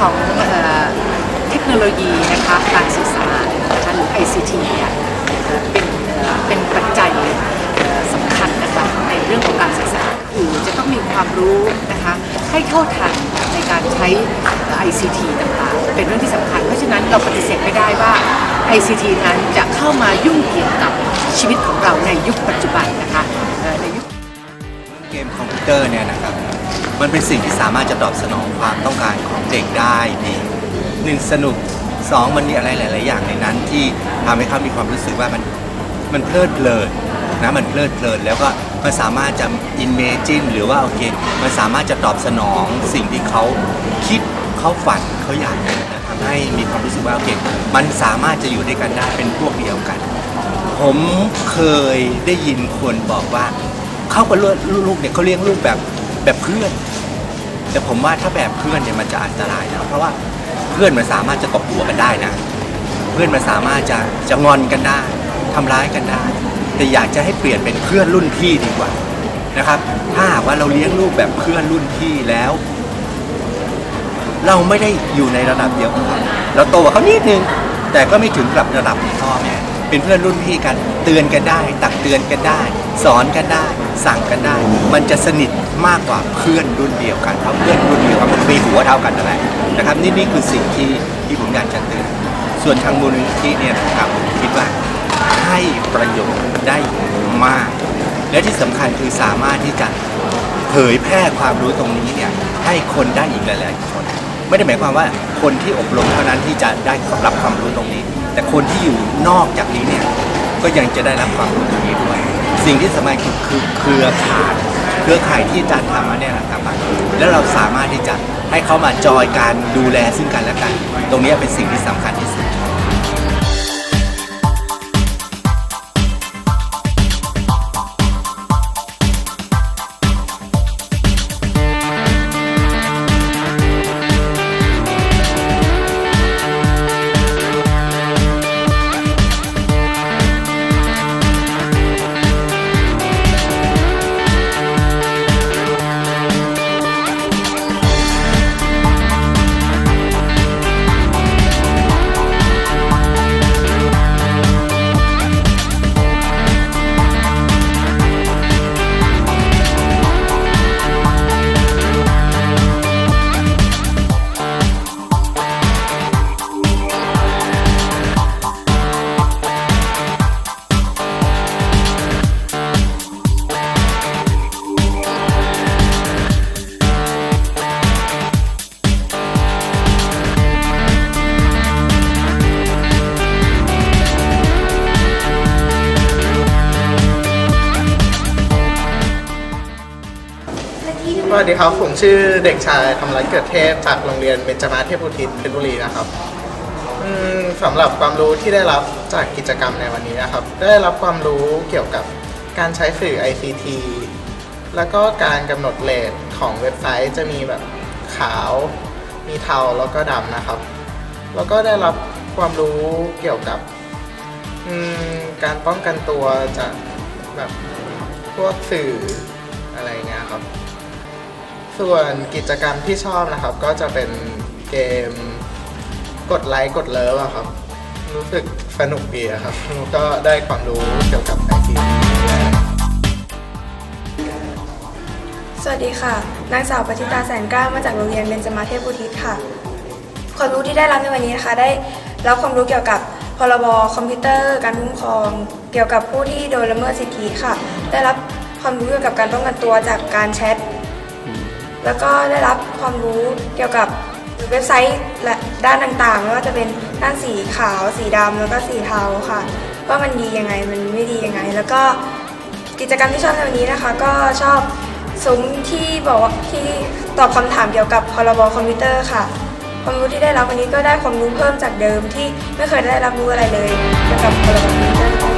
ของเทคโนโลยีนะคะการสื่อสารนะคะหรือ ICT เนี่ยเป็นเป็นปัจจัยสำคัญนะคะในเรื่องของการศึกษาคือจะต้องมีความรู้นะคะให้เท่าทันในการใช้ ICT ต่างๆ เป็นเรื่องที่สำคัญ เพราะฉะนั้นเราปฏิเสธไม่ได้ว่า ICT นั้นจะเข้ามายุ่งเกี่ยวกับชีวิตของเราในยุคปัจจุบันนะคะในยุคเกมคอมพิวเตอร์เนี่ยนะครับ มันเป็นสิ่งที่สามารถจะตอบสนองความต้องการของเด็กได้ดีหนึ่งสนุกสองมันมีอะไรหลาย ๆ อย่างในนั้น ที่ทำให้เขามีความรู้สึกว่ามันมันเพลิดเพลินนะมันเพลิดเพลินแล้วก็มันสามารถจะอินเมจินหรือว่าโอเคมันสามารถจะตอบสนองสิ่งที่เขาคิดเขาฝันเขาอยากนะทำให้มีความรู้สึกว่าโอเคมันสามารถจะอยู่ด้วยกันได้เป็นพวกเดียวกัน ผมเคยได้ยินคนบอกว่าเขากับลูกเนี่ยเขาเลี้ยงลูกแบบ แบบเพื่อน แต่ผมว่าถ้าแบบเพื่อนเนี่ยมันจะอันตรายนะเพราะว่าเพื่อนมันสามารถจะตบหัวกันได้นะ เพื่อนมันสามารถจะจะงอนกันได้ทำร้ายกันได้ แต่อยากจะให้เปลี่ยนเป็นเพื่อนรุ่นพี่ดีกว่านะครับ ถ้าว่าเราเลี้ยงลูกแบบเพื่อนรุ่นพี่แล้ว เราไม่ได้อยู่ในระดับเดียวกับเขาเราโตกว่าเขานิดนึงแต่ก็ไม่ถึงกับระดับของพ่อแม่ เป็นเพื่อนรุ่นพี่กัน เตือนกันได้ ตักเตือนกันได้ สอนกันได้ สั่งกันได้ มันจะสนิทมากกว่าเพื่อนรุ่นเดียวกันเพราะเพื่อนรุ่นเดียวกันมันมีหัวเท่ากันนั่นแหละนะครับนี่นี่คือสิ่งที่ที่ผมอยากจะเตือนส่วนทางมูลนิธิเนี่ยนะครับผมคิดว่าให้ประโยชน์ได้มาก และที่สำคัญคือสามารถที่จะเผยแพร่ความรู้ตรงนี้เนี่ยให้คนได้อีกหลายๆคน ไม่ได้หมายความว่าคนที่อบรมเท่านั้นที่จะได้รับความรู้ตรงนี้ แต่คนที่อยู่นอกจากนี้เนี่ยก็ยังจะได้รับความรู้ตรงนี้ด้วย สิ่งที่สำคัญคือคือเครือข่ายเครือข่ายที่อาจารย์ทำมาเนี่ยนะครับแล้วเราสามารถที่จะให้เขามาจอยการดูแลซึ่งกันและกัน ตรงนี้เป็นสิ่งที่สำคัญที่ สวัสดีครับ ผมชื่อเด็กชายธรรมรัตน์เกิดเทพจากโรงเรียนเบญจมาเทพอุทิศเพชรบุรีนะครับสำหรับความรู้ที่ได้รับจากกิจกรรมในวันนี้นะครับ ได้รับความรู้เกี่ยวกับการใช้สื่อ ICT แล้วก็การกำหนดเลทของเว็บไซต์จะมีแบบขาว มีเทาแล้วก็ดำนะครับ แล้วก็ได้รับความรู้เกี่ยวกับการป้องกันตัวจากแบบพวกสื่ออะไรเงี้ยครับ ส่วนกิจกรรมที่ชอบนะครับ ก็จะเป็นเกมกดไลค์กดเลิฟอะครับ รู้สึกสนุกดีอะครับก็ได้ความรู้เกี่ยวกับไอทีสวัสดีค่ะ นางสาวปฏิตาแสนกล้ามาจากโรงเรียนเบญจมาเทพอุทิศค่ะ ความรู้ที่ได้รับในวันนี้นะคะ ได้รับความรู้เกี่ยวกับพรบคอมพิวเตอร์ การคุ้มครอง เกี่ยวกับผู้ที่โดนละเมิดสิทธิค่ะ ได้รับความรู้เกี่ยวกับการป้องกันตัวจากการแชท แล้วก็ได้รับความรู้เกี่ยวกับเว็บไซต์และด้านต่างๆไม่ว่าจะเป็นด้านสีขาว สีดำแล้วก็สีเทาค่ะว่ามันดียังไงมันไม่ดียังไง แล้วก็กิจกรรมที่ชอบในวันนี้นะคะ ก็ชอบซุ้มที่บอกว่าที่ตอบคำถามเกี่ยวกับพรบคอมพิวเตอร์ค่ะ ความรู้ที่ได้รับวันนี้ก็ได้ความรู้เพิ่มจากเดิมที่ไม่เคยได้รับรู้อะไรเลยเกี่ยวกับพรบ